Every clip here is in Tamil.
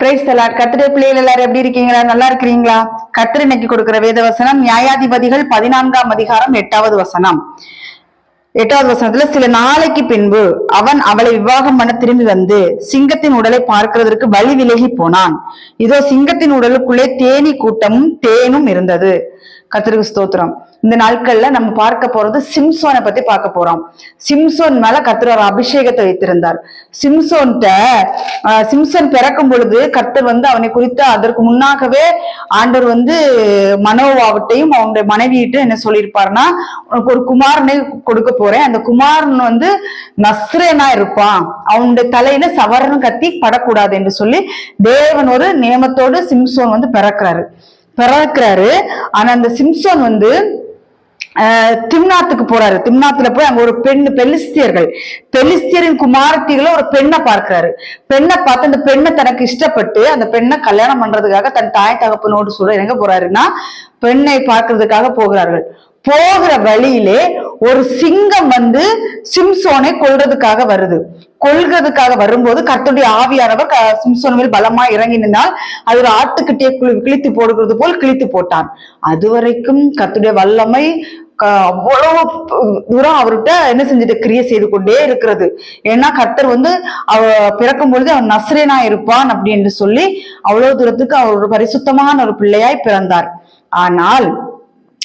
பிரைஸ் தலாட் கத்திர பிள்ளைகள் எல்லாரும் எப்படி இருக்கீங்களா? நல்லா இருக்கிறீங்களா? கத்திர இன்னைக்கு கொடுக்கிற வேத வசனம் நியாயாதிபதிகள் பதினான்காம் அதிகாரம் எட்டாவது வசனம். எட்டாவது வசனத்துல சில நாளைக்கு பின்பு அவன் அவளை விவாகம் பண்ண திரும்பி வந்து சிங்கத்தின் உடலை பார்க்கிறதற்கு வழி விலகி போனான். இதோ சிங்கத்தின் உடலுக்குள்ளே தேனி கூட்டமும் தேனும் இருந்தது. கத்திரிக்கு ஸ்தோத்திரம். இந்த நாட்கள்ல நம்ம பார்க்க போறது சிம்சோனை பத்தி பார்க்க போறோம். சிம்சோன் மேல கர்த்தர் ஒரு அபிஷேகத்தை வைத்திருந்தார். சிம்சோன்ட்ட சிம்சோன் பிறக்கும் பொழுது கர்த்தர் வந்து அவனை குறித்து அதற்கு முன்னாகவே ஆண்டவர் வந்து மனோவாவட்டையும் அவனுடைய மனைவியிட்டும் என்ன சொல்லியிருப்பாருன்னா உனக்கு ஒரு குமாரனை கொடுக்க போறேன். அந்த குமாரன் வந்து நஸ்ரேனா இருப்பான். அவனுடைய தலையில சவரன் கத்தி படக்கூடாது என்று சொல்லி தேவன் ஒரு நியமத்தோடு சிம்சோன் வந்து பிறக்கிறாரு. பிறக்கிறாரு. ஆனா அந்த சிம்சோன் வந்து ஆஹ் திம்னாத்துக்கு போறாரு. திம்னாத்துல போய் அங்க ஒரு பெண் பெலிஸ்தியர்கள் பெலிஸ்தியரின் குமாரத்திகளை ஒரு பெண்ணை பார்க்கிறாரு. பெண்ணை பார்த்து அந்த பெண்ணை தனக்கு இஷ்டப்பட்டு அந்த பெண்ணை கல்யாணம் பண்றதுக்காக தன் தாய் தகப்பனோடு சொல்ல எங்க போறாருன்னா பெண்ணை பார்க்கறதுக்காக போகிறார்கள். போகிற வழியிலே ஒரு சிங்கம் வந்து சிம்சோனை கொள்றதுக்காக வருது. கொள்கிறதுக்காக வரும்போது கர்த்தருடைய ஆவியானவர் க- சிம்சோன் மேல் பலமா இறங்கி நின்னால் அது ஒரு ஆட்டுக்கிட்டே குளி- கிழித்து போடுகிறது போல் கிழித்து போட்டான். அதுவரைக்கும் கர்த்தருடைய வல்லமை க- அவ்வளவு தூரம் அவர்கிட்ட என்ன செஞ்சுட்டு கிரியை செய்து கொண்டே இருக்கிறது. ஏன்னா கர்த்தர் வந்து அவ பிறக்கும் பொழுது அவன் நஸ்ரேனா இருப்பான் அப்படின்னு சொல்லி அவ்வளவு தூரத்துக்கு அவர் ஒரு பரிசுத்தமான ஒரு பிள்ளையாய் பிறந்தார். ஆனால்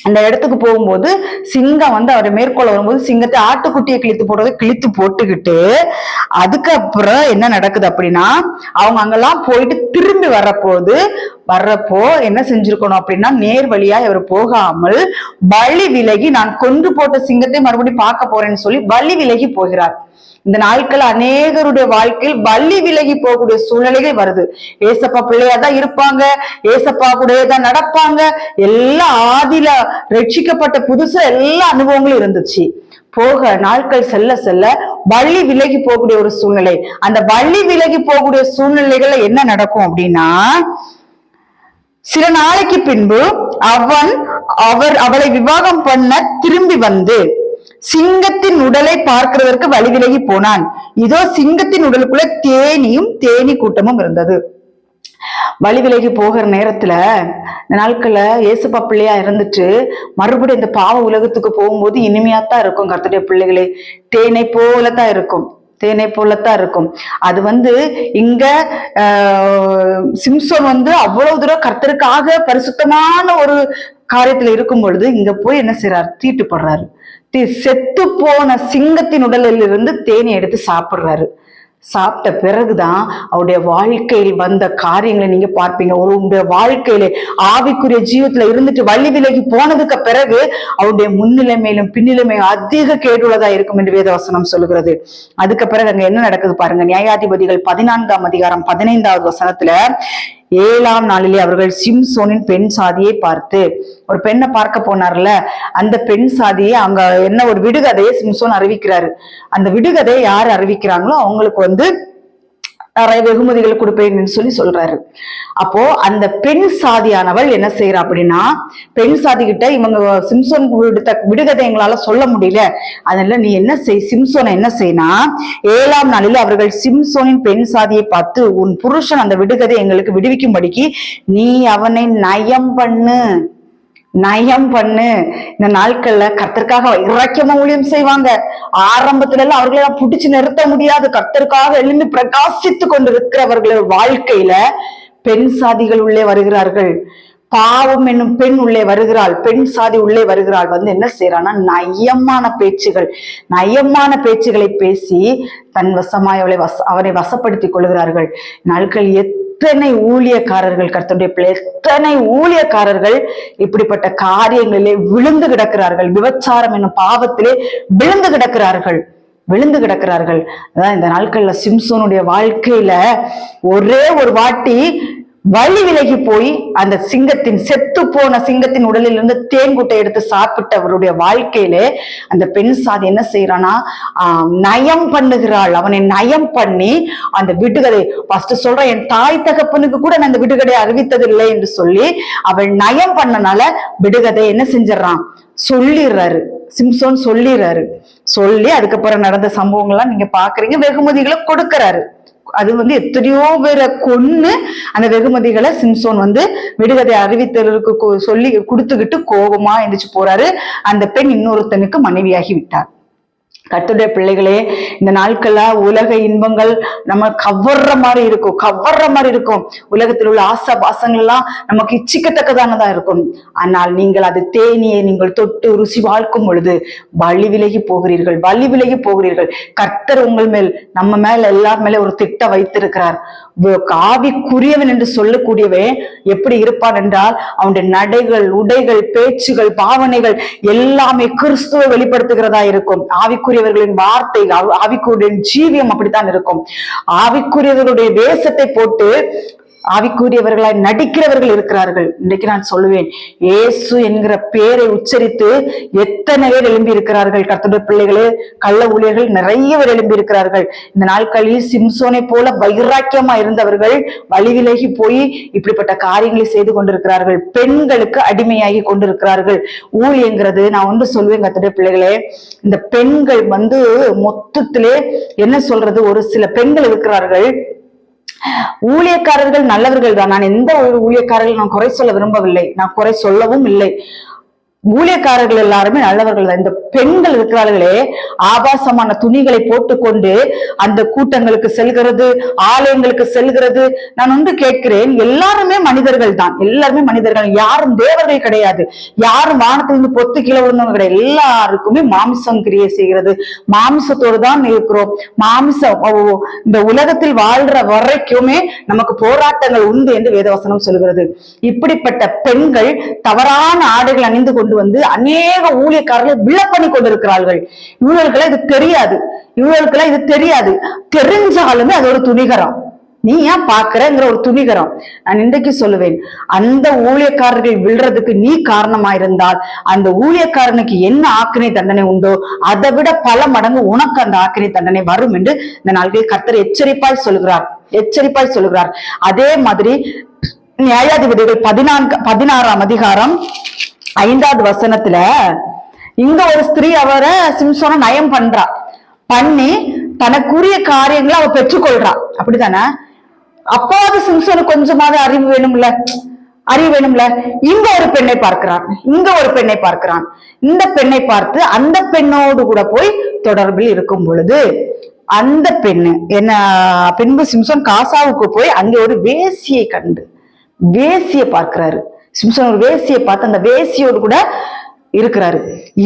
அந்த இடத்துக்கு போகும்போது சிங்கம் வந்து அவர் மேற்கொள்ள வரும்போது சிங்கத்தை ஆட்டுக்குட்டியை கிழித்து போடுறது கிழித்து போட்டுக்கிட்டு அதுக்கப்புறம் என்ன நடக்குது அப்படின்னா அவங்க அங்கெல்லாம் போயிட்டு திரும்பி வரப்போது வர்றப்போ என்ன செஞ்சிருக்கணும் அப்படின்னா நேர் வழியா இவர் போகாமல் வழி விலகி நான் கொன்று போட்ட சிங்கத்தை மறுபடியும் பார்க்க போறேன்னு சொல்லி பலி விலகி போகிறார். இந்த நாட்கள் அநேகருடைய வாழ்க்கையில் வள்ளி விலகி போகக்கூடிய சூழ்நிலைகள் வருது. ஏசப்பா பிள்ளையா தான் இருப்பாங்க ஏசப்பா கூட தான் நடப்பாங்க. எல்லா ஆதில ரட்சிக்கப்பட்ட புதுசா எல்லா அனுபவங்களும் இருந்துச்சு. போக நாட்கள் செல்ல செல்ல வள்ளி விலகி போகக்கூடிய ஒரு சூழ்நிலை. அந்த வள்ளி விலகி போகக்கூடிய சூழ்நிலைகள்ல என்ன நடக்கும் அப்படின்னா சில நாளைக்கு பின்பு அவன் அவர் அவளை விவாகம் பண்ண திரும்பி வந்து சிங்கத்தின் உடலை பார்க்கிறதற்கு வழி விலகி போனான். இதோ சிங்கத்தின் உடலுக்குள்ள தேனியும் தேனி கூட்டமும் இருந்தது. வழி விலகி போகிற நேரத்துல இந்த நாட்கள்ல இயேசுப்பா பிள்ளையா இருந்துட்டு மறுபடியும் இந்த பாவ உலகத்துக்கு போகும்போது இனிமையாத்தான் இருக்கும் கர்த்தருடைய பிள்ளைகளே. தேனை போலத்தான் இருக்கும். தேனை போலத்தான் இருக்கும். அது வந்து இங்க ஆஹ், சிம்சோன் வந்து அவ்வளவு தூரம் கர்த்தருக்காக பரிசுத்தமான ஒரு காரியத்துல இருக்கும் பொழுது இங்க போய் என்ன செய்யறாரு தீட்டுப்படுறாரு. செத்து போன சிங்கத்தின் உடலில் இருந்து தேனி எடுத்து சாப்பிடுறாரு. சாப்பிட்ட பிறகுதான் அவருடைய வாழ்க்கையில் வந்த காரியங்களை நீங்க பார்ப்பீங்க. ஒரு உங்களுடைய வாழ்க்கையில ஆவிக்குரிய ஜீவத்துல இருந்துட்டு வள்ளி விலகி போனதுக்கு பிறகு அவருடைய முன்னிலைமையிலும் பின்னிலைமையும் அதிக கேடுள்ளதா இருக்கும் என்று வேதவசனம் சொல்லுகிறது. அதுக்கு பிறகு அங்க என்ன நடக்குது பாருங்க. நியாயாதிபதிகள் பதினான்காம் அதிகாரம் பதினைந்தாவது வசனத்துல ஏழாம் நாளிலே அவர்கள் சிம்சோனின் பெண் சாதியை பார்த்து ஒரு பெண்ணை பார்க்க போனார்ல அந்த பெண் சாதியை அங்க என்ன ஒரு விடுகதையை சிம்சோன் அறிவிக்கிறாரு. அந்த விடுகதையை யார் அறிவிக்கிறாங்களோ அவங்களுக்கு வந்து நிறைய வெகுமதிகள் கொடுப்பேன்னு சொல்லி சொல்றாரு. அப்போ அந்த பெண் சாதியானவள் என்ன செய்யறா அப்படின்னா பெண் சாதி கிட்ட இவங்க சிம்சோன் விடுத்த விடுகதை எங்களால சொல்ல முடியல. அதனால நீ என்ன செய் சிம்சோனை என்ன செய்யனா ஏழாம் நாளில் அவர்கள் சிம்சோனின் பெண் சாதியை பார்த்து உன் புருஷன் அந்த விடுகதை எங்களுக்கு விடுவிக்கும்படிக்கு நீ அவனை நயம் பண்ணு. நயம் பண்ணு. இந்த நாட்கள்ல கத்தருக்காக இறக்கமா ஊழியம் செய்வாங்க. ஆரம்பத்துல எல்லாம் அவர்களை எல்லாம் புடிச்சு நிறுத்த முடியாது. கத்தருக்காக எழுந்து பிரகாசித்து கொண்டிருக்கிறவர்களோட வாழ்க்கையில பெண் சாதிகள் உள்ளே வருகிறார்கள். பாவம் என்னும் பெண் உள்ளே வருகிறாள். பெண் சாதி உள்ளே வருகிறாள். வந்து என்ன செய்யறான்னா நயமான பேச்சுகள் நயமான பேச்சுகளை பேசி தன் வசமாய் அவளை வச அவனை வசப்படுத்திக் கொள்கிறார்கள். நாட்கள் எத்தனை ஊழியக்காரர்கள் கர்த்தருடைய பிள்ளை எத்தனை ஊழியக்காரர்கள் இப்படிப்பட்ட காரியங்களிலே விழுந்து கிடக்கிறார்கள். விபச்சாரம் என்னும் பாவத்திலே விழுந்து கிடக்கிறார்கள். விழுந்து கிடக்கிறார்கள். அதான் இந்த நாட்கள்ல சிம்சோனுடைய வாழ்க்கையில ஒரே ஒரு வாட்டி வழி விலகி போய் அந்த சிங்கத்தின் செத்து போன சிங்கத்தின் உடலில் இருந்து தேன்குட்டை எடுத்து சாப்பிட்டவருடைய வாழ்க்கையிலே அந்த பெண் சாதி என்ன செய்யறானா ஆஹ் நயம் பண்ணுகிறாள். அவனை நயம் பண்ணி அந்த விடுகதை ஃபர்ஸ்ட் சொல்றேன் என் தாய் தகப்பனுக்கு கூட நான் அந்த விடுகதை அறிவித்ததில்லை என்று சொல்லி அவள் நயம் பண்ணனால விடுகதை என்ன செஞ்சிடறான்? சொல்லிடுறாரு. சிம்சோன் சொல்லிடுறாரு. சொல்லி அதுக்கப்புறம் நடந்த சம்பவங்கள்லாம் நீங்க பாக்குறீங்க வெகுமதிகளை கொடுக்கறாரு. அது வந்து எத்தனையோ பேரை கொன்னு அந்த வெகுமதிகளை சிம்சோன் வந்து விடுகதை அறிவித்தலுக்கு சொல்லி கொடுத்துக்கிட்டு கோபமா எந்திரிச்சு போறாரு. அந்த பெண் இன்னொருத்தனுக்கு மனைவியாகி விட்டார். கத்துடைய பிள்ளைகளே இந்த நாட்கள்ல உலக இன்பங்கள் நம்ம கவர்ற மாதிரி இருக்கும் கவர்ற மாதிரி இருக்கும். உலகத்தில் உள்ள ஆசா பாசங்கள் எல்லாம் நமக்கு இச்சிக்கத்தக்கதானதா இருக்கும். ஆனால் நீங்கள் அது தேனியை நீங்கள் தொட்டு ருசி வாழ்க்கும் பொழுது வழி விலகி போகிறீர்கள் வழி விலகி போகிறீர்கள். கர்த்தர் உங்கள் மேல் நம்ம மேல எல்லார் மேல ஒரு திட்டம் வைத்திருக்கிறார். வ- ஆவிக்குரியவன் என்று சொல்லக்கூடியவன் எப்படி இருப்பான் என்றால் அவனுடைய நடைகள் உடைகள் பேச்சுகள் பாவனைகள் எல்லாமே கிறிஸ்துவ வெளிப்படுத்துகிறதா இருக்கும். ஆவிக்குரிய ஆவிக்குரியவர்களின் வார்த்தை ஆவிக்குரிய ஜீவியம் அப்படித்தான் இருக்கும். ஆவிக்குரியவர்களுடைய வேஷத்தை போட்டு ஆவிக்குரியவர்களாய் நடிக்கிறவர்கள் இருக்கிறார்கள். இன்றைக்கு நான் சொல்லுவேன் இயேசு என்கிற பெயரை உச்சரித்து எத்தனை பேர் எழும்பி இருக்கிறார்கள்? கர்த்தருடைய பிள்ளைகளே கள்ள ஊழியர்கள் நிறைய பேர் எழும்பி இருக்கிறார்கள். இந்த நாட்களில் சிம்சோனை போல வைராக்கியமா இருந்தவர்கள் வழி விலகி போய் இப்படிப்பட்ட காரியங்களை செய்து கொண்டிருக்கிறார்கள். பெண்களுக்கு அடிமையாகி கொண்டிருக்கிறார்கள். ஊழியங்கிறது நான் ஒன்று சொல்லுவேன் கர்த்தருடைய பிள்ளைகளே இந்த பெண்கள் வந்து மொத்தத்திலே என்ன சொல்றது? ஒரு சில பெண்கள் இருக்கிறார்கள். ஊழியக்காரர்கள் நல்லவர்கள் தான். நான் எந்த ஒரு ஊழியக்காரர்கள் நான் குறை சொல்ல விரும்பவில்லை. நான் குறை சொல்லவும் இல்லை. ஊழியக்காரர்கள் எல்லாருமே நல்லவர்கள் இந்த பெண்கள் இருக்கிறார்களே ஆபாசமான துணிகளை போட்டுக்கொண்டு அந்த கூட்டங்களுக்கு செல்கிறது ஆலயங்களுக்கு செல்கிறது. நான் ஒன்று கேட்கிறேன் எல்லாருமே மனிதர்கள் தான். எல்லாருமே மனிதர்கள். யாரும் தேவர்கள் கிடையாது. யாரும் வானத்திலிருந்து பொத்து கீழே விழுந்தவங்க கிடையாது. எல்லாருக்குமே மாமிசம் கிரியை செய்கிறது. மாமிசத்தோடு தான் இருக்கிறோம். மாமிசம் இந்த உலகத்தில் வாழ்ற வரைக்குமே நமக்கு போராட்டங்கள் உண்டு என்று வேதவசனம் சொல்கிறது. இப்படிப்பட்ட பெண்கள் தவறான ஆடைகள் அணிந்து கொண்டு கொண்டு வந்து அநேக ஊழியக்காரர்களை விழ பண்ணி கொண்டிருக்கிறார்கள். இவர்களுக்கெல்லாம் இது தெரியாது. இவர்களுக்கெல்லாம் இது தெரியாது. தெரிஞ்சாலுமே அது ஒரு துணிகரம். நீ ஏன் பாக்குறங்கிற ஒரு துணிகரம். நான் இன்றைக்கு சொல்லுவேன் அந்த ஊழியக்காரர்கள் விழுறதுக்கு நீ காரணமா இருந்தால் அந்த ஊழியக்காரனுக்கு என்ன ஆக்கினை தண்டனை உண்டோ அதை விட பல மடங்கு உனக்கு அந்த ஆக்கினை தண்டனை வரும் என்று இந்த நாள்களில் கர்த்தர் எச்சரிப்பாய் சொல்கிறார் எச்சரிப்பாய் சொல்கிறார் அதே மாதிரி நியாயாதிபதிகள் பதினான்கு பதினாறாம் அதிகாரம் ஐந்தாவது வசனத்துல இங்க ஒரு ஸ்திரீ அவரை சிம்சோனை நயம் பண்றா. பண்ணி தனக்குரிய காரியங்களை அவ பெற்றுக்கொள்றா. அப்படித்தானே? அப்பாவது சிம்சோனு கொஞ்சமாவது அறிவு வேணும்ல? அறிவு வேணும்ல? இங்க ஒரு பெண்ணை பார்க்கிறான். இங்க ஒரு பெண்ணை பார்க்கிறான். இந்த பெண்ணை பார்த்து அந்த பெண்ணோடு கூட போய் தொடர்பில் இருக்கும் பொழுது அந்த பெண்ணு என்ன பின்பு சிம்சோன் காசாவுக்கு போய் அங்கே ஒரு வேசியை கண்டு வேசியை பார்க்கிறாரு. சிம்சன் ஒரு வேசியை பார்த்து அந்த வேசியோடு கூட இருக்கிறாரு.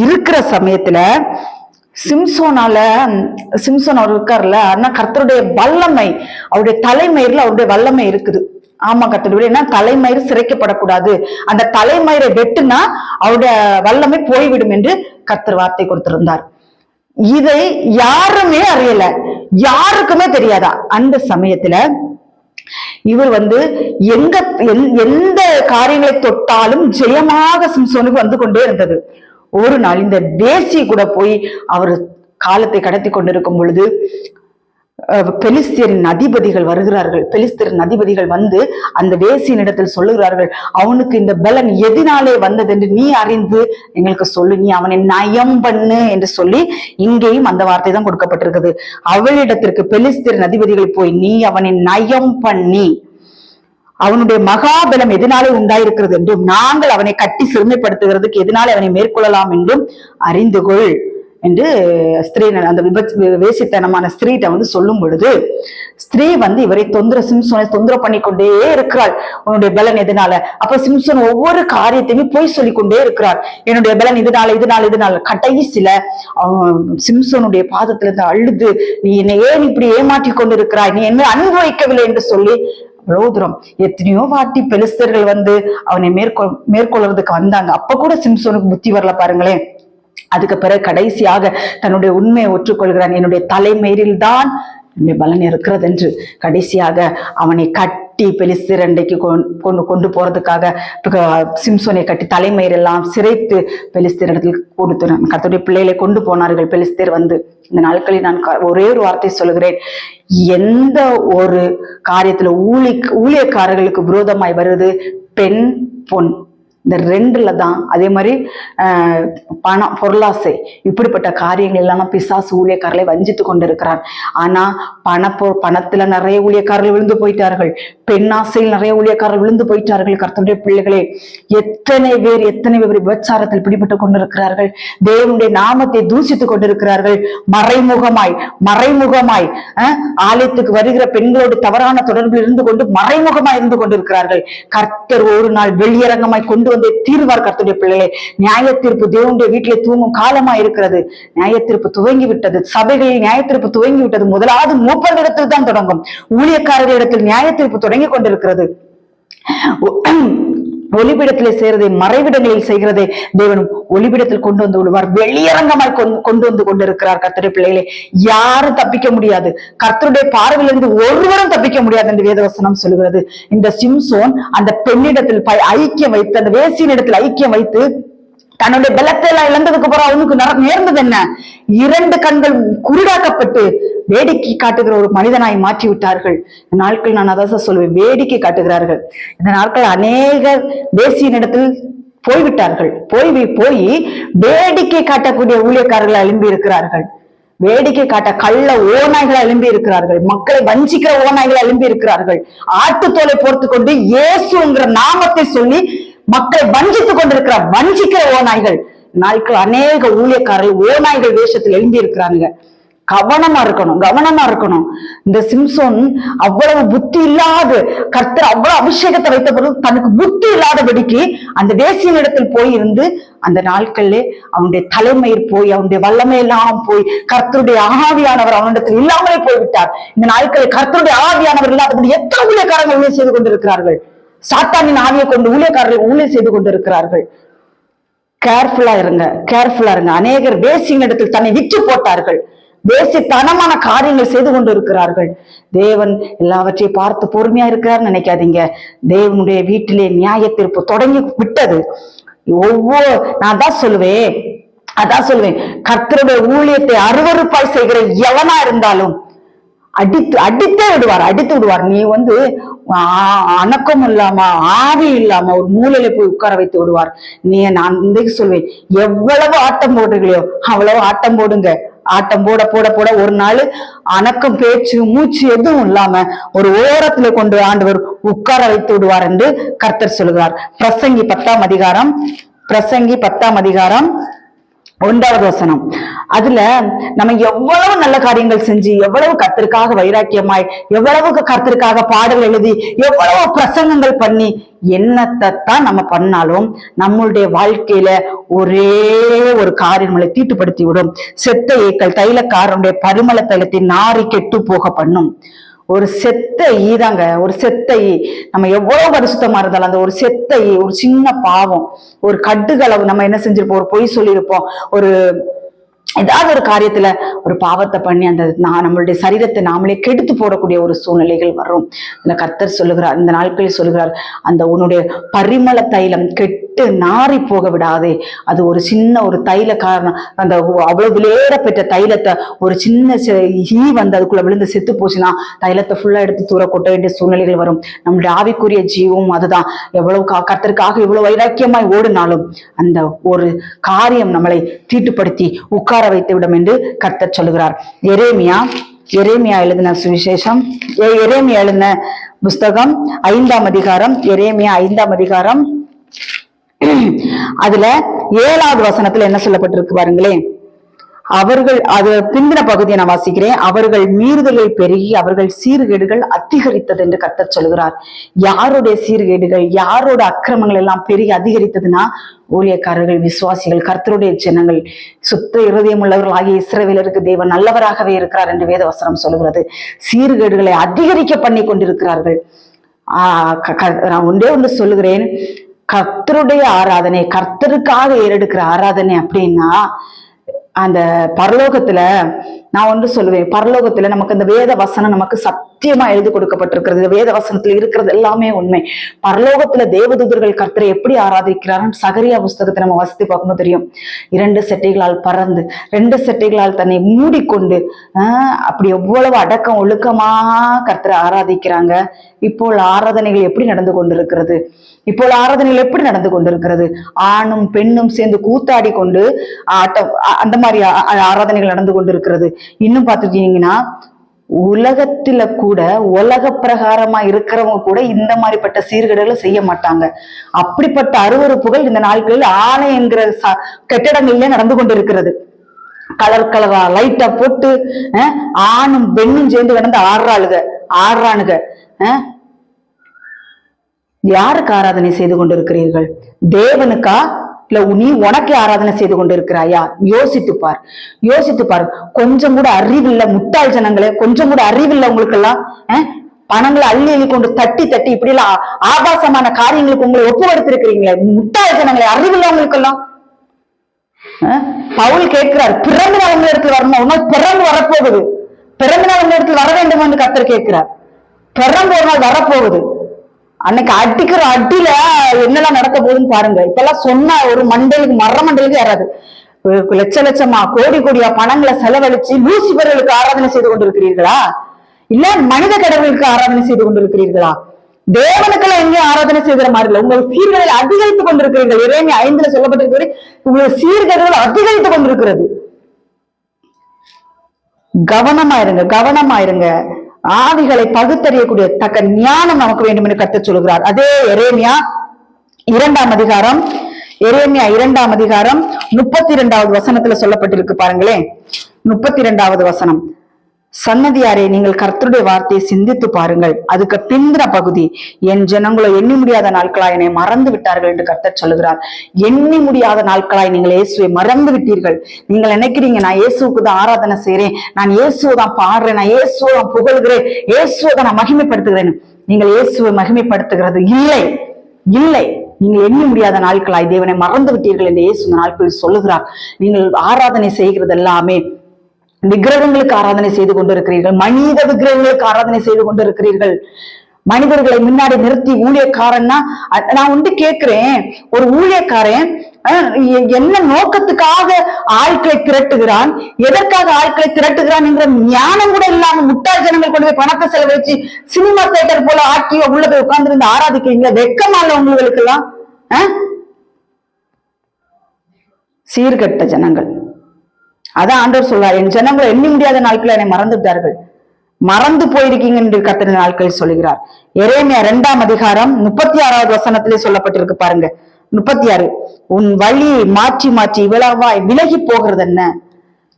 இருக்கிற சமயத்துல சிம்சோனால சிம்சோன் அவர் இருக்கார்ல ஆனா கர்த்தருடைய வல்லமை அவருடைய தலைமயிரில் அவருடைய வல்லமை இருக்குது. ஆமா கர்த்தருடைய ஏன்னா தலைமயிறு சிறைக்கப்படக்கூடாது. அந்த தலைமயிரை வெட்டுனா அவருடைய வல்லமை போய்விடும் என்று கர்த்தர் வார்த்தை கொடுத்திருந்தார். இதை யாருமே அறியல. யாருக்குமே தெரியாதா? அந்த சமயத்துல இவர் வந்து எங்க எந்த காரியங்களை தொட்டாலும் ஜெயமாக சிம்சோனுக்கு வந்து கொண்டே இருந்தது. ஒரு நாள் இந்த வேசி கூட போய் அவர் காலத்தை கடத்தி கொண்டிருக்கும் பொழுது பெலிஸ்தியரின் அதிபதிகள் வருகிறார்கள். பெலிஸ்தியரின் அதிபதிகள் வந்து அந்த வேசியின் இடத்தில் சொல்லுகிறார்கள் அவனுக்கு இந்த பலன் எதினாலே வந்தது என்று நீ அறிந்து எங்களுக்கு சொல்லு. நீ அவனை நயம் பண்ணு என்று சொல்லி இங்கேயும் அந்த வார்த்தை தான் கொடுக்கப்பட்டிருக்குது. அவளிடத்திற்கு பெலிஸ்தியரின் அதிபதிகள் போய் நீ அவனை நயம் பண்ணி அவனுடைய மகாபலம் எதனாலே உண்டாயிருக்கிறது என்றும் நாங்கள் அவனை கட்டி சிறுமைப்படுத்துகிறதுக்கு எதனாலே அவனை மேற்கொள்ளலாம் என்றும் அறிந்து கொள். என்று ஸ்திரீ அந்த விபத் வேசித்தனமான ஸ்திரீட்ட வந்து சொல்லும் பொழுது ஸ்திரீ வந்து இவரை தொந்தர சிம்சோனை தொந்தர பண்ணி கொண்டே இருக்கிறாள். உன்னுடைய பலன் எதனால? அப்ப சிம்சோன் ஒவ்வொரு காரியத்தையுமே போய் சொல்லி கொண்டே இருக்கிறார். என்னுடைய பலன் இதனால இதனால இதனால. கடைசியில அவன் சிம்சோனுடைய பாதத்துல இருந்து அழுது நீ என்னை ஏன் இப்படி ஏமாற்றி கொண்டிருக்கிறாய்? நீ என்ன அன்பு வைக்கவில்லை? என்று சொல்லி அவ்வளவு தூரம் எத்தனையோ வாட்டி பெலிஸ்தர்கள் வந்து அவனை மேற்கொள் மேற்கொள்றதுக்கு வந்தாங்க. அப்ப கூட சிம்சோனுக்கு புத்தி வரல பாருங்களேன். அதுக்கு பிறகு கடைசியாக தன்னுடைய உண்மையை ஒற்றுக்கொள்கிறான். என்னுடைய தலைமயிரில் தான் என்னுடைய பலன் இருக்கிறது என்று கடைசியாக அவனை கட்டி பெலிஸ்திரண்டைக்கு கொண்டு கொண்டு போறதுக்காக சிம்சோனை கட்டி தலைமயிரெல்லாம் சிறைத்து பெலிஸ்தீரிடத்தில் கொடுத்துறான். கத்தோடைய பிள்ளைகளை கொண்டு போனார்கள். பெலிஸ்தீர் வந்து இந்த நாட்களில் நான் க- ஒரே ஒரு வார்த்தை சொல்கிறேன் எந்த ஒரு காரியத்துல ஊழி ஊழியக்காரர்களுக்கு விரோதமாய் வருது பெண் பொன். இந்த ரெண்டுல தான். அதே மாதிரி பணம் பொருளாசை இப்படிப்பட்ட காரியங்கள் எல்லாம் பிசாசு ஊழியக்காரர்களை வஞ்சித்து கொண்டிருக்கிறார். ஆனா பண பொ- பணத்துல நிறைய ஊழியக்காரர்கள் விழுந்து போயிட்டார்கள். பெண்ணாசையில் நிறைய ஊழியக்காரர்கள் விழுந்து போயிட்டார்கள் கர்த்தனுடைய பிள்ளைகளே. எத்தனை பேர் எத்தனை பேர் விபச்சாரத்தில் பிடிபட்டு கொண்டிருக்கிறார்கள். தேவனுடைய நாமத்தை தூசித்துக் கொண்டிருக்கிறார்கள். மறைமுகமாய் மறைமுகமாய் ஆலயத்துக்கு வருகிற பெண்களோடு தவறான தொடர்பில் இருந்து கொண்டு மறைமுகமாய் இருந்து கொண்டிருக்கிறார்கள். கர்த்தர் ஒரு நாள் வெளியரங்கமாய் கொண்டு வந்து தீர்வார் கர்த்தருடைய பிள்ளைகளே. நியாய தீர்ப்பு தேவனுடைய வீட்டிலே தூங்கும் காலமா இருக்கிறது. நியாய தீர்ப்பு துவங்கி விட்டது சபைகளில் நியாய தீர்ப்பு துவங்கி விட்டது முதலாவது மூப்பர்களிடத்தில் தான் தொடங்கும். ஊழியக்காரர்களிடத்தில் நியாய தீர்ப்பு தொடங்கி கொண்டிருக்கிறது. ஒளிபிடத்திலே செய்கிறதை மறைவிடங்களில் செய்கிறதை தேவனும் ஒளிபிடத்தில் கொண்டு வந்து விடுவார். வெளியரங்கமாய் கொண்டு கொண்டு வந்து கொண்டிருக்கிறார் கர்த்தருடைய பிள்ளைகளே. யாரும் தப்பிக்க முடியாது. கர்த்தருடைய பார்வையிலிருந்து ஒருவரும் தப்பிக்க முடியாது என்று வேதவசனம் சொல்கிறது இந்த சிம்சோன் அந்த பெண்ணிடத்தில் ப- ஐக்கியம் வைத்து அந்த வேசியின் இடத்தில் ஐக்கியம் வைத்து தன்னுடைய பலத்தை எல்லாம் இழந்ததுக்கு அப்புறம் அவனுக்கு நேர்ந்தது என்ன? இரண்டு கண்கள் குருடாக்கப்பட்டு வேடிக்கை காட்டுகிற ஒரு மனிதனாய் மாற்றி விட்டார்கள் இந்த நாட்கள் நான் அதான் சொல்லுவேன் வேடிக்கை காட்டுகிறார்கள். இந்த நாட்கள் அநேக தேசியனிடத்தில் போய்விட்டார்கள். போய் போய் வேடிக்கை காட்டக்கூடிய ஊழியக்காரர்கள் எழும்பி இருக்கிறார்கள். வேடிக்கை காட்ட கள்ள ஓநாய்களை எழும்பி இருக்கிறார்கள். மக்களை வஞ்சிக்கிற ஓநாய்களை எழும்பி இருக்கிறார்கள். ஆட்டுத்தோலை போர்த்து கொண்டு இயேசுங்கிற நாமத்தை சொல்லி மக்களை வஞ்சித்துக் கொண்டிருக்கிற வஞ்சிக்கிற ஓநாய்கள். நாட்கள் அநேக ஊழியக்காரர்கள் ஓநாய்கள் வேஷத்தில் எழுந்தி இருக்கிறாங்க கவனமா இருக்கணும் கவனமா இருக்கணும். இந்த சிம்சோன் அவ்வளவு புத்தி இல்லாத கர்த்தர் அவ்வளவு அபிஷேகத்தை வைத்த பிறகு தனக்கு புத்தி இல்லாதபடிக்கு அந்த தேசிய இடத்தில் போய் இருந்து அந்த நாட்களிலே அவனுடைய தலைமையில் போய் அவனுடைய வல்லமை எல்லாம் போய் கர்த்தருடைய ஆவியானவர் அவனிடத்தில் இல்லாமலே போய்விட்டார். இந்த நாட்களில் கர்த்தருடைய ஆவியானவர் இல்லாதபடி எத்தனை ஊழியக்காரங்கள் செய்து கொண்டிருக்கிறார்கள்? சாத்தானின் ஆவியை கொண்டு ஊழியக்காரர்கள் ஊழியம் செய்து கொண்டிருக்கிறார்கள். கேர்ஃபுல்லா இருங்க கேர்ஃபுல்லா இருங்க. அநேகர் வேசியின் இடத்தில் தன்னை விற்று போட்டார்கள். வேசித்தனமான காரியங்கள் செய்து கொண்டு இருக்கிறார்கள் தேவன் எல்லாவற்றையும் பார்த்து பொறுமையா இருக்கிறார் நினைக்காதீங்க. தேவனுடைய வீட்டிலே நியாய தீர்ப்பு தொடங்கி விட்டது. ஒவ்வொரு நான் தான் சொல்லுவேன் அதான் சொல்லுவேன். கர்த்தருடைய ஊழியத்தை அருவருப்பாய் செய்கிற எவனா இருந்தாலும் அடித்து அடித்தே விடுவார் அடித்து விடுவார். நீ வந்து அணக்கம் இல்லாம ஆவி இல்லாம ஒரு மூலையில போய் உட்கார வைத்து விடுவார். நீ நான் இன்றைக்கு சொல்வேன் எவ்வளவு ஆட்டம் போடுறீங்களோ அவ்வளவு ஆட்டம் போடுங்க. ஆட்டம் போட போட போட ஒரு நாள் அணக்கம் பேச்சு மூச்சு எதுவும் இல்லாம ஒரு ஓரத்துல கொண்டு ஆண்டவர் உட்கார வைத்து விடுவார் என்று கர்த்தர் சொல்கிறார் பிரசங்கி பத்தாம் அதிகாரம் பிரசங்கி பத்தாம் அதிகாரம் ஒன்றாவது வசனம். அதுல நம்ம எவ்வளவு நல்ல காரியங்கள் செஞ்சு எவ்வளவு கத்திற்காக வைராக்கியமாய் எவ்வளவு கர்த்தருக்காக பாடல் எழுதி எவ்வளவு பிரசங்கங்கள் பண்ணி என்னத்தத்தான் நம்ம பண்ணாலும் நம்மளுடைய வாழ்க்கையில ஒரே ஒரு காரியம் நம்மளை தீட்டுப்படுத்தி விடும் செத்த ஏக்கள் தைலக்காரனுடைய பரிமள தைலத்தை நாரி கெட்டு போக பண்ணும். ஒரு செத்த ஈதாங்க. ஒரு செத்த ஈ. நம்ம எவ்வளவு பரிசுத்தமா இருந்தாலும் அந்த ஒரு செத்த ஈ ஒரு சின்ன பாவம் ஒரு கட்டுகளவு நம்ம என்ன செஞ்சிருப்போம்? ஒரு பொய் சொல்லியிருப்போம். ஒரு ஏதாவது ஒரு காரியத்துல ஒரு பாவத்தை பண்ணி அந்த நான் நம்மளுடைய சரீரத்தை நாமளே கெடுத்து போடக்கூடிய ஒரு சூழ்நிலைகள் வரும். இந்த கர்த்தர் சொல்லுகிறார் இந்த நாட்களில் சொல்லுகிறார் அந்த உன்னுடைய பரிமள தைலம் விட்டு நாறி போக விடாதே. அது ஒரு சின்ன ஒரு தைல காரணம். அந்த அவ்வளவு விலையேற பெற்ற தைலத்தை ஒரு சின்ன ஈ வந்து அதுக்குள்ள விழுந்து செத்து போச்சுன்னா தைலத்தை ஃபுல்லா எடுத்து தூர கொட்ட வேண்டிய சூழ்நிலைகள் வரும். நம்மளுடைய ஆவிக்குரிய ஜீவம் அதுதான். எவ்வளவு கா- கர்த்தருக்காக இவ்வளவு வைராக்கியமாய் ஓடினாலும் அந்த ஒரு காரியம் நம்மளை தீட்டுப்படுத்தி உட்கார வைத்து விடும் என்று கர்த்தர் சொல்லுகிறார். எரேமியா எரேமியா எழுதின சுவிசேஷம். எரேமியா எழுதின புஸ்தகம் ஐந்தாம் அதிகாரம். எரேமியா ஐந்தாம் அதிகாரம். அதுல ஏழாவது வசனத்துல என்ன சொல்லப்பட்டிருக்கு பாருங்களேன். அவர்கள் அது பிந்தின பகுதியை நான் வாசிக்கிறேன். அவர்கள் மீறுதலை பெருகி அவர்கள் சீர்கேடுகள் அதிகரித்தது என்று கத்தர் சொல்கிறார் யாருடைய சீர்கேடுகள் யாரோட அக்கிரமங்கள் எல்லாம் பெருகி அதிகரித்ததுன்னா ஊழியக்காரர்கள் விசுவாசிகள் கர்த்தருடைய ஜனங்கள். சுத்த இருதயம் உள்ளவர்கள் ஆகிய இஸ்ரவேலருக்கு தேவன் நல்லவராகவே இருக்கிறார் என்று வேதவசனம் சொல்கிறது சீர்கேடுகளை அதிகரிக்க பண்ணி கொண்டிருக்கிறார்கள் ஆஹ் க- நான் ஒன்றே ஒன்று சொல்லுகிறேன். கர்த்தருடைய ஆராதனை கர்த்தருக்காக ஏறெடுக்கிற ஆராதனை அப்படின்னா அந்த பரலோகத்துல நான் ஒன்று சொல்லுவேன் பரலோகத்துல நமக்கு அந்த வேத வசனம் நமக்கு சத்தியமா எழுதி கொடுக்கப்பட்டிருக்கிறது. இந்த வேத வசனத்துல இருக்கிறது எல்லாமே உண்மை. பரலோகத்துல தேவதூதர்கள் கர்த்தரை எப்படி ஆராதிக்கிறாருன்னு சகரியா புஸ்தகத்தை நம்ம வசதி பார்க்கும்போது தெரியும். இரண்டு செட்டைகளால் பறந்து ரெண்டு செட்டைகளால் தன்னை மூடிக்கொண்டு ஆஹ் அப்படி எவ்வளவு அடக்கம் ஒழுக்கமா கர்த்தரை ஆராதிக்கிறாங்க. இப்போ ஆராதனைகள் எப்படி நடந்து கொண்டிருக்கிறது? இப்போ ஆராதனைகள் எப்படி நடந்து கொண்டிருக்கிறது? ஆணும் பெண்ணும் சேர்ந்து கூத்தாடி கொண்டு ஆட்டம் அந்த மாதிரி ஆராதனைகள் நடந்து கொண்டிருக்கிறது. இன்னும் பார்த்துட்டீங்கன்னா உலகத்துல கூட உலக பிரகாரமா இருக்கிறவங்க கூட இந்த மாதிரிப்பட்ட சீர்கேடுகளை செய்ய மாட்டாங்க. அப்படிப்பட்ட அருவறுப்புகள் இந்த நாட்களில் ஆலை என்கிற ச- கட்டிடங்கள்ல நடந்து கொண்டிருக்கிறது. கலர் கலரா லைட்டா போட்டு அஹ், ஆணும் பெண்ணும் சேர்ந்து கிடந்து ஆடுறாளுக ஆடுறானுங்க அஹ், யாருக்கு ஆராதனை செய்து கொண்டிருக்கிறீர்கள்? தேவனுக்கா? இல்ல நீ உனக்கு ஆராதனை செய்து கொண்டிருக்கிறாயா? யோசித்து பார். யோசித்து பார். கொஞ்சம் கூட அறிவில்ல முட்டாள் ஜனங்களே கொஞ்சம் கூட அறிவில்ல உங்களுக்கு எல்லாம் பணங்களை அள்ளி அள்ளி கொண்டு தட்டி தட்டி இப்படி எல்லாம் ஆபாசமான காரியங்களுக்கு உங்களை ஒப்புவடுத்திருக்கிறீங்களே. முட்டாள் ஜனங்களே அறிவில்ல உங்களுக்கு எல்லாம் பவுல் கேட்கிறார் பிறந்த நாள் உங்க இடத்துல வரணும்? உன்னால் பிறந்து வரப்போகுது. பிறந்த நாள் உங்க இடத்துல வர வேண்டும் என்று கத்தர் கேட்கிறார். பிறந்து ஒரு நாள் வரப்போகுது. அன்னைக்கு அடிக்கிற அடியில என்னெல்லாம் நடக்க போகுதுன்னு பாருங்க. இப்பெல்லாம் சொன்னா ஒரு மண்டலுக்கு மர மண்டலுக்கு ஏறாது. லட்ச லட்சமா கோடி கோடியா பணங்களை செலவழிச்சு லூசிபர்களுக்கு ஆராதனை செய்து கொண்டிருக்கிறீர்களா? இல்ல மனித கடவுளுக்கு ஆராதனை செய்து கொண்டிருக்கிறீர்களா? தேவனுக்கெல்லாம் எங்கேயும் ஆராதனை செய்கிற மாதிரி இல்லை. உங்கள் சீர்களை அதிகரித்துக் கொண்டிருக்கிறீர்கள். இறைமை ஐந்துல சொல்லப்பட்டிருக்கிறது உங்கள் சீர்கேடுகள் அதிகரித்துக் கொண்டிருக்கிறது. கவனமா இருங்க கவனமா இருங்க. ஆவிகளை பகுத்தறியக்கூடிய தக்க ஞானம் நமக்கு வேண்டும் என்று கத்து சொல்கிறார் அதே எரேமியா இரண்டாம் அதிகாரம் எரேமியா இரண்டாம் அதிகாரம் முப்பத்தி இரண்டாவது வசனத்துல சொல்லப்பட்டிருக்கு பாருங்களேன். முப்பத்தி இரண்டாவது வசனம். சன்னதியாரே நீங்கள் கர்த்தருடைய வார்த்தையை சிந்தித்து பாருங்கள். அதுக்கு பிந்தின பகுதி என் ஜனங்களோ எண்ணி முடியாத நாட்களா என்னை மறந்து விட்டார்கள் என்று கர்த்தர் சொல்லுகிறார். எண்ணி முடியாத நாட்களாய் நீங்கள் இயேசுவை மறந்து விட்டீர்கள். நீங்கள் நினைக்கிறீங்க நான் இயேசுக்கு தான் ஆராதனை செய்யறேன் நான் இயேசுவை தான் பாடுறேன். நான் இயேசுவை தான் புகழ்கிறேன். இயேசுவை தான் நான் மகிமைப்படுத்துகிறேன். நீங்கள் இயேசுவை மகிமைப்படுத்துகிறது இல்லை. இல்லை. நீங்கள் எண்ணி முடியாத நாட்களாய் தேவனை மறந்து விட்டீர்கள் என்று இயேசு இந்த நாட்களில் சொல்லுகிறார். நீங்கள் ஆராதனை செய்கிறது எல்லாமே விக்கிரகங்களுக்கு ஆராதனை செய்து கொண்டிருக்கிறீர்கள். மனித விக்கிரகங்களுக்கு ஆராதனை செய்து கொண்டிருக்கிறீர்கள். மனிதர்களை முன்னாடி நிறுத்தி ஊழியக்காரன்னா நான் வந்து கேக்குறேன். ஒரு ஊழியக்காரன் என்ன நோக்கத்துக்காக ஆட்களை திரட்டுகிறான் எதற்காக ஆட்களை திரட்டுகிறான் என்ற ஞானம் கூட இல்லாம முட்டாள் ஜனங்கள் கொண்டு போய் பணத்தை செலவழிச்சு சினிமா தியேட்டர் போல ஆக்கி உள்ள போய் உட்கார்ந்து இருந்து ஆராதிக்கிறீங்களா? வெக்கமா இல்ல உங்களுக்கு எல்லாம் சீர்கட்ட சீர்கெட்ட ஜனங்கள். அதான் ஆண்டவர் சொல்றார் என் ஜனங்களை எண்ணி முடியாத நாட்கள் என்னை மறந்து விட்டார்கள் மறந்து போயிருக்கீங்க என்று கத்திர நாட்கள் சொல்லுகிறார். எரேமியா இரண்டாம் அதிகாரம் முப்பத்தி ஆறாவது வசனத்திலே சொல்லப்பட்டிருக்கு பாருங்க. முப்பத்தி ஆறு உன் வழி மாற்றி மாற்றி இவ்வளவாய் விலகி போகிறது என்ன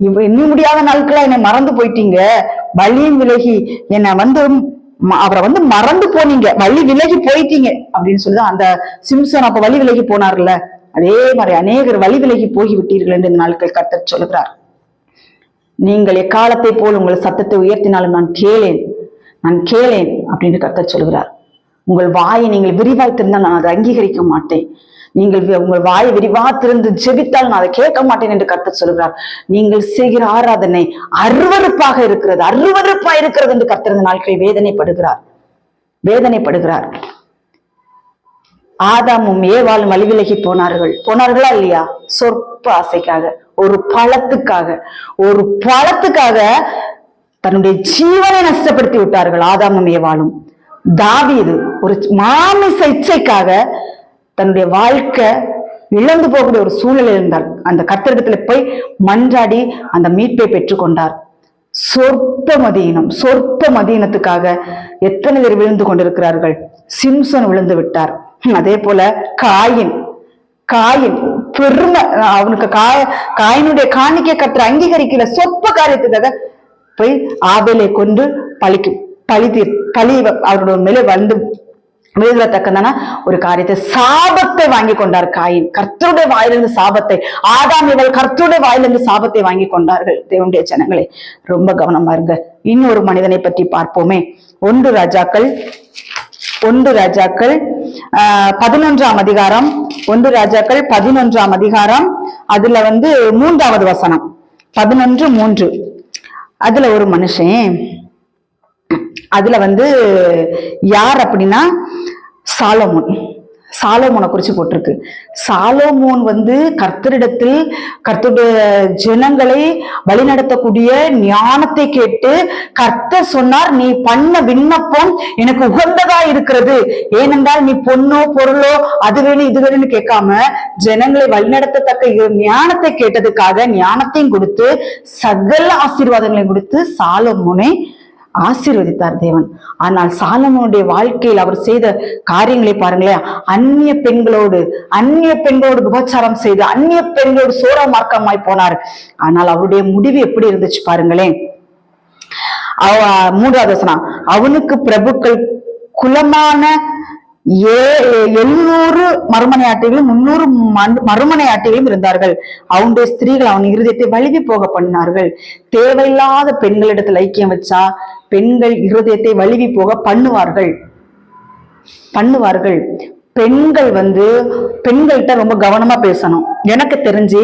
இவ் எண்ணி முடியாத நாட்களா என்னை மறந்து போயிட்டீங்க. வழியும் விலகி என்னை வந்து அவரை வந்து மறந்து போனீங்க. வழி விலகி போயிட்டீங்க. அப்படின்னு சொல்லிதான் அந்த சிம்சன் அப்ப வழி விலகி போனார்ல. அதே மாதிரி அநேகர் வழி விலகி போகி விட்டீர்கள் என்று நாட்கள் கத்தர் சொல்லுகிறார். நீங்கள் எக்காலத்தை போல் உங்கள் சத்தத்தை உயர்த்தினாலும் நான் கேளேன். நான் கேளேன் அப்படின்னு கர்த்தர் சொல்கிறார் உங்கள் வாயை நீங்கள் விரிவாய்த்திருந்தால் நான் அதை அங்கீகரிக்க மாட்டேன். நீங்கள் உங்கள் வாயை விரிவாத்திருந்து திறந்து ஜெபித்தால் நான் அதை கேட்க மாட்டேன் என்று கர்த்தர் சொல்கிறார் நீங்கள் செய்கிற ஆராதனை அருவருப்பாக இருக்கிறது அருவருப்பா இருக்கிறது என்று கர்த்தர் இந்த நாட்களில் வேதனைப்படுகிறார். வேதனைப்படுகிறார். ஆதாமும் ஏவாலும் வழிவிலகி போனார்கள். போனார்களா இல்லையா? சொற்ப ஆசைக்காக. ஒரு பழத்துக்காக ஒரு பழத்துக்காக தன்னுடைய ஜீவனை நஷ்டப்படுத்தி விட்டார்கள் ஆதாமும் ஏவாளும். தாவீது ஒரு மாமிச இச்சைக்காக தன்னுடைய வாழ்க்கை இழந்து போகக்கூடிய ஒரு சூழ்நிலை இருந்தார். அந்த கத்திரத்துல போய் மன்றாடி அந்த மீட்பை பெற்றுக்கொண்டார் சொற்ப மதியினம் சொற்ப மதியினத்துக்காக எத்தனை பேர் விழுந்து கொண்டிருக்கிறார்கள்? சிம்சன் விழுந்து விட்டார். அதே போல காயின் காயின் பெருமை. அவனுக்கு காய காயினுடைய காணிக்க கற்று அங்கீகரிக்கல. சொற்ப காரியத்துக்காக போய் ஆபேலை கொண்டு பழிக்கு பழி தீர் பழி அவரோட மேலே வந்து விழுதத்தக்கதான ஒரு காரியத்தை சாபத்தை வாங்கி கொண்டார் காயின். கர்த்தருடைய வாயிலிருந்து சாபத்தை ஆதாம் இவள் கர்த்தருடைய வாயிலிருந்து சாபத்தை வாங்கி கொண்டார்கள். தேவனுடைய ஜனங்களே ரொம்ப கவனமா இருங்க. இன்னொரு மனிதனை பற்றி பார்ப்போமே. ஒன்று ராஜாக்கள் ஒன்று ராஜாக்கள் பதினொன்றாம் அதிகாரம். ஒன்று ராஜாக்கள் பதினொன்றாம் அதிகாரம். அதுல வந்து மூன்றாவது வசனம். பதினொன்று மூன்று. அதுல ஒரு மனுஷன் அதுல வந்து யார் அப்படின்னா சாலமுன். சாலோமோனை குறித்து போட்டிருக்கு. சாலோமோன் வந்து கர்த்தரிடத்தில் கர்த்தருடைய ஜனங்களை வழிநடத்தக்கூடிய ஞானத்தை கேட்டு கர்த்தர் சொன்னார் நீ பண்ண விண்ணப்பம் எனக்கு உகந்ததா இருக்கிறது. ஏனென்றால் நீ பொண்ணோ பொருளோ அது வேணும் இது வேணும்னு கேட்காம ஜனங்களை வழிநடத்தத்தக்க ஞானத்தை கேட்டதுக்காக ஞானத்தையும் கொடுத்து சகல ஆசீர்வாதங்களையும் கொடுத்து சாலோமோனை ஆசீர்வதித்தார் தேவன். ஆனால் சாலமோனுடைய வாழ்க்கையில் அவர் செய்த காரியங்களை பாருங்களேன். அந்நிய பெண்களோடு அந்நிய பெண்களோடு விபச்சாரம் செய்து அந்நிய பெண்களோடு சோர மார்க்கமாய் போனார். ஆனால் அவருடைய முடிவு எப்படி இருந்துச்சு பாருங்களேன். அவ மூன்றாவது வசனம். அவனுக்கு பிரபுக்கள் குலமான ஏ எழுநூறு மறுமனையாட்டிகளும் முன்னூறு மறுமனையாட்டிகளும் இருந்தார்கள். அவனுடைய ஸ்திரீகள் அவன் இருதயத்தை வழுவி போக பண்ணார்கள் தேவையில்லாத பெண்களிடத்தில் ஐக்கியம் வச்சா பெண்கள் இருதயத்தை வழுவி போக பண்ணுவார்கள். பண்ணுவார்கள். பெண்கள் வந்து பெண்கள்கிட்ட ரொம்ப கவனமா பேசணும். எனக்கு தெரிஞ்சு